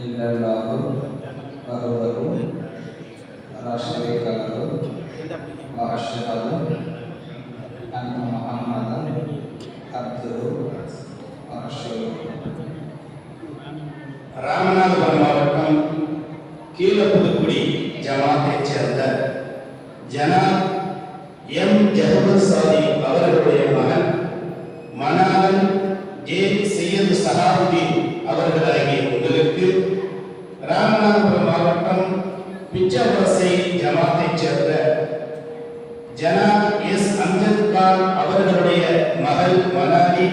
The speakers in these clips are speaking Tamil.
ఇంగ్లాండ్లో మరోలకు రాష్ట్రీయకాలు రాష్ట్రాలు అన్న మహమ్మద్ అబ్దుల్ రాష్ట్రులు రామనాథపురం மாவட்டம் கீழப்புதுக்குடி ஜமாத்தை ராமநாதபுரம் மாவட்டம் பிச்சவரசை ஜமாத்தைச் சேர்ந்த ஜனாப் எஸ். அம்ஜத் கான் அவர்களுடைய மகள் மனாலி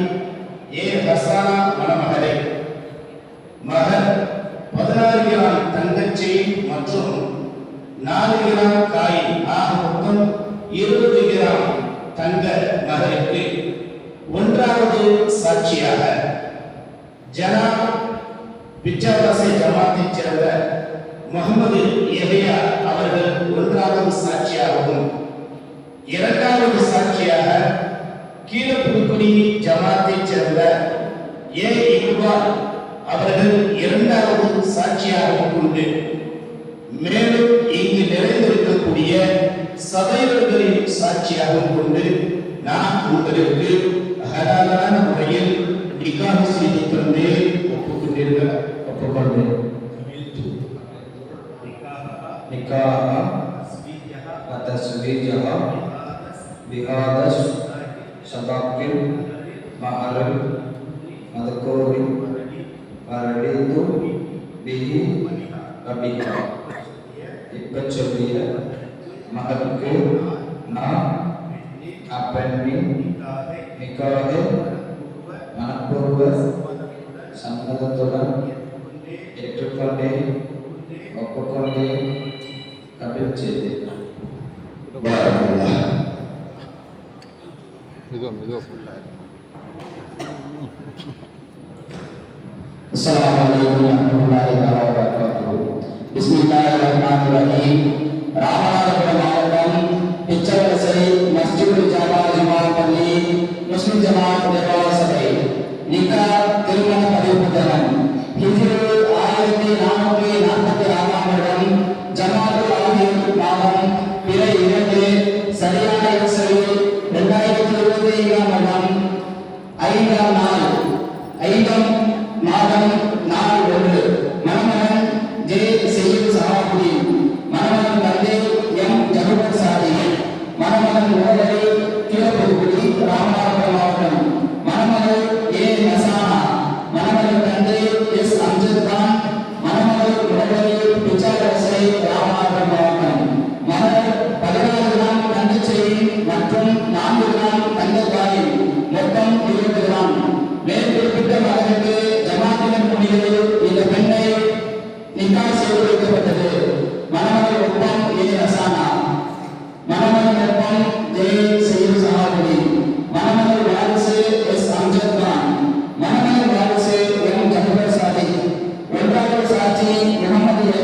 ஏ. ஹசானா மணமகளை. மகன் பதினாறு கிராம் தங்கச்சி மற்றும் நாலு கிராம் காய் ஆக மொத்தம் இருபது கிராம் தங்க மகளுக்கு. ஒன்றாவது சாட்சியாக ஜனா பிச்சாவாசை ஜமாத்தைச் சேர்ந்த முகமது எஹியா அவர்கள் ஒன்றாவது சாட்சியாகவும் இரண்டாவது சாட்சியாக கீழப்புதுக்குடி ஜமாத்தைச் சேர்ந்த ஏ. இக்பால் அவர்கள் இரண்டாவது சாட்சியாகவும் கொண்டு மேலும் இங்கு நிறைந்திருக்கக்கூடிய சபையர்களின் சாட்சியாகவும் கொண்டு நான் உங்களுக்கு ஹலாலான முறையில் நிக்காக செய்து தந்து ஒப்புக்கொண்டீர்கள். ஒப்புக்கொண்டேன். நிக்காஹ وتزويجها بهذا الصداق المعلوم مذكور ورضيت به وبها இப்ப சொல்லிய மகனுக்கு நான் அப்பெண்ணின் நிக்காக மனப்பூர்வ சம்மதத்துடன் ஏற்றுக்கொண்டேன் ஒப்புக்கொண்டேன் తప్పించేది ఇదో ఇదో السلام عليكم ورحمة الله وبركاته بسم الله الرحمن الرحيم రామారావు మార్గం పిచ్చవలసై మస్జిద్ జమా జమాపల్లి ముస్లిం జమాత్ ஐந்தம் மாதம் நாள் ஒன்று. மணமகன் ஜே செய்யும் சகாபுரி மணமகன் தந்தை எம். ஜகுபர் சாதி மணமகன் உடலை திருப்பூர்குடி ராமநாதபுரம் மாவட்டம் மணமகள் ஏ. நசானா. மணமகன் தந்தை எஸ். அம்ஜத் கான் மணமகள் உடலை பிச்சாரசை ராமநாதபுரம் மாவட்டம் மலர் பதினாறு கிராம் தங்கச்சேரி மற்றும் நான்கு கிராம் தங்கக்காயில் மொத்தம் இருபது கிராம். محمد